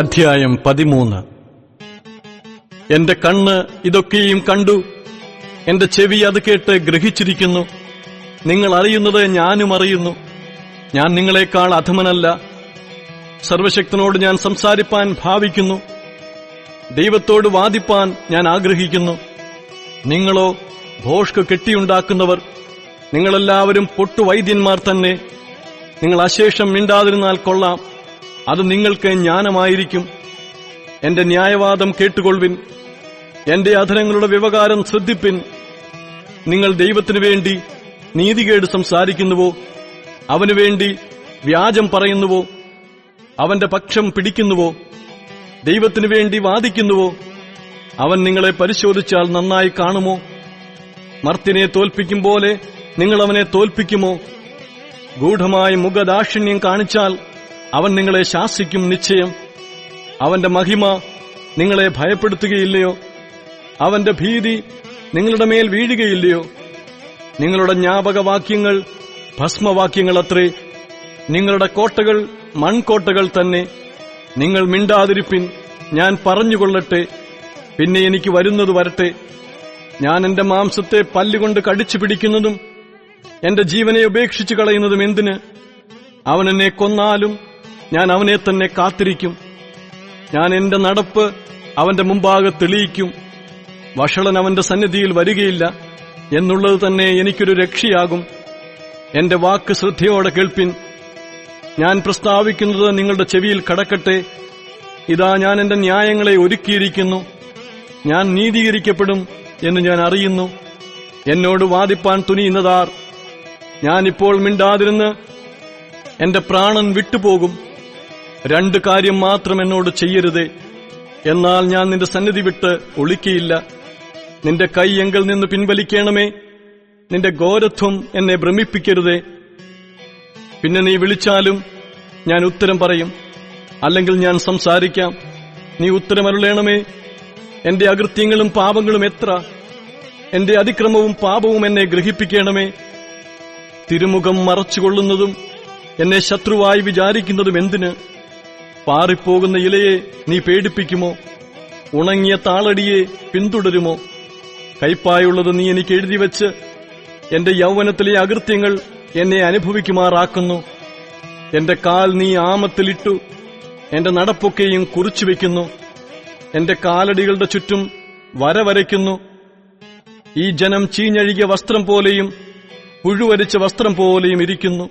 അധ്യായം പതിമൂന്ന്. എന്റെ കണ്ണ് ഇതൊക്കെയും കണ്ടു. എന്റെ ചെവി അത് കേട്ട് ഗ്രഹിച്ചിരിക്കുന്നു. നിങ്ങൾ അറിയുന്നത് ഞാനും അറിയുന്നു. ഞാൻ നിങ്ങളെക്കാൾ അധമനല്ല. സർവശക്തനോട് ഞാൻ സംസാരിപ്പാൻ ഭാവിക്കുന്നു. ദൈവത്തോട് വാദിപ്പാൻ ഞാൻ ആഗ്രഹിക്കുന്നു. നിങ്ങളോ ഭോഷ്ക് കെട്ടിയുണ്ടാക്കുന്നവർ നിങ്ങളെല്ലാവരും പൊട്ടുവൈദ്യന്മാർ തന്നെ. നിങ്ങൾ അശേഷം മിണ്ടാതിരുന്നാൽ കൊള്ളാം. അത് നിങ്ങൾക്ക് ജ്ഞാനമായിരിക്കും. എന്റെ ന്യായവാദം കേട്ടുകൊള്ളുവിൻ. എന്റെ അധരങ്ങളുടെ വ്യവകാരം ശ്രദ്ധിപ്പിൻ. നിങ്ങൾ ദൈവത്തിനു വേണ്ടി നീതികേട് സംസാരിക്കുന്നുവോ? അവനുവേണ്ടി വ്യാജം പറയുന്നുവോ? അവന്റെ പക്ഷം പിടിക്കുന്നുവോ? ദൈവത്തിനു വേണ്ടി വാദിക്കുന്നുവോ? അവൻ നിങ്ങളെ പരിശോധിച്ചാൽ നന്നായി കാണുമോ? മർത്തിനെ തോൽപ്പിക്കും പോലെ നിങ്ങൾ അവനെ തോൽപ്പിക്കുമോ? ഗൂഢമായി മുഖദാക്ഷിണ്യം കാണിച്ചാൽ അവൻ നിങ്ങളെ ശാസിക്കും നിശ്ചയം. അവന്റെ മഹിമ നിങ്ങളെ ഭയപ്പെടുത്തുകയില്ലയോ? അവന്റെ ഭീതി നിങ്ങളുടെ മേൽ വീഴുകയില്ലയോ? നിങ്ങളുടെ ജ്ഞാപകവാക്യങ്ങൾ ഭസ്മവാക്യങ്ങളത്രേ. നിങ്ങളുടെ കോട്ടകൾ മൺകോട്ടകൾ തന്നെ. നിങ്ങൾ മിണ്ടാതിരിപ്പിൻ ഞാൻ പറഞ്ഞുകൊള്ളട്ടെ. പിന്നെ എനിക്ക് വരുന്നത് വരട്ടെ. ഞാൻ എന്റെ മാംസത്തെ പല്ലുകൊണ്ട് കടിച്ചു പിടിക്കുന്നതും എന്റെ ജീവനെ ഉപേക്ഷിച്ചു കളയുന്നതും എന്തിന്? അവൻ എന്നെ കൊന്നാലും ഞാൻ അവനെ തന്നെ കാത്തിരിക്കും. ഞാൻ എന്റെ നടപ്പ് അവന്റെ മുമ്പാകെ തെളിയിക്കും. വഷളൻ അവന്റെ സന്നിധിയിൽ വരികയില്ല. എന്നുള്ളത് തന്നെ എനിക്കൊരു രക്ഷയാകും. എന്റെ വാക്ക് ശ്രദ്ധയോടെ കേൾപ്പിൻ. ഞാൻ പ്രസ്താവിക്കുന്നത് നിങ്ങളുടെ ചെവിയിൽ കടക്കട്ടെ. ഇതാ ഞാൻ എന്റെ ന്യായങ്ങളെ ഒരുക്കിയിരിക്കുന്നു. ഞാൻ നീതീകരിക്കപ്പെടും എന്ന് ഞാൻ അറിയുന്നു. എന്നോട് വാദിപ്പാൻ തുനിയുന്നതാർ. ഞാനിപ്പോൾ മിണ്ടാതിരുന്ന് എന്റെ പ്രാണൻ വിട്ടുപോകും. രണ്ട് കാര്യം മാത്രം എന്നോട് ചെയ്യരുതേ. എന്നാൽ ഞാൻ നിന്റെ സന്നിധി വിട്ട് ഒളിക്കയില്ല. നിന്റെ കൈ എങ്കിൽ നിന്ന് പിൻവലിക്കണമേ. നിന്റെ ഘോരത്വം എന്നെ ഭ്രമിപ്പിക്കരുതേ. പിന്നെ നീ വിളിച്ചാലും ഞാൻ ഉത്തരം പറയും. അല്ലെങ്കിൽ ഞാൻ സംസാരിക്കാം. നീ ഉത്തരമരുളേണമേ. എന്റെ അകൃത്യങ്ങളും പാപങ്ങളും എത്ര. എന്റെ അതിക്രമവും പാപവും എന്നെ ഗ്രഹിപ്പിക്കണമേ. തിരുമുഖം മറച്ചുകൊള്ളുന്നതും എന്നെ ശത്രുവായി വിചാരിക്കുന്നതും എന്തിന്? പാറിപ്പോകുന്ന ഇലയെ നീ പേടിപ്പിക്കുമോ? ഉണങ്ങിയ താളടിയെ പിന്തുടരുമോ? കൈപ്പായുള്ളത് നീ എനിക്ക് എഴുതി വെച്ച് എന്റെ യൗവനത്തിലെ അകൃത്യങ്ങൾ എന്നെ അനുഭവിക്കുമാറാക്കുന്നു. എന്റെ കാൽ നീ ആമത്തിലിട്ടു എന്റെ നടപ്പൊക്കെയും കുറിച്ചു വെക്കുന്നു എന്റെ കാലടികളുടെ ചുറ്റും വരവരയ്ക്കുന്നു. ഈ ജനം ചീഞ്ഞഴുകിയ വസ്ത്രം പോലെയും പുഴുവരിച്ച വസ്ത്രം പോലെയും ഇരിക്കുന്നു.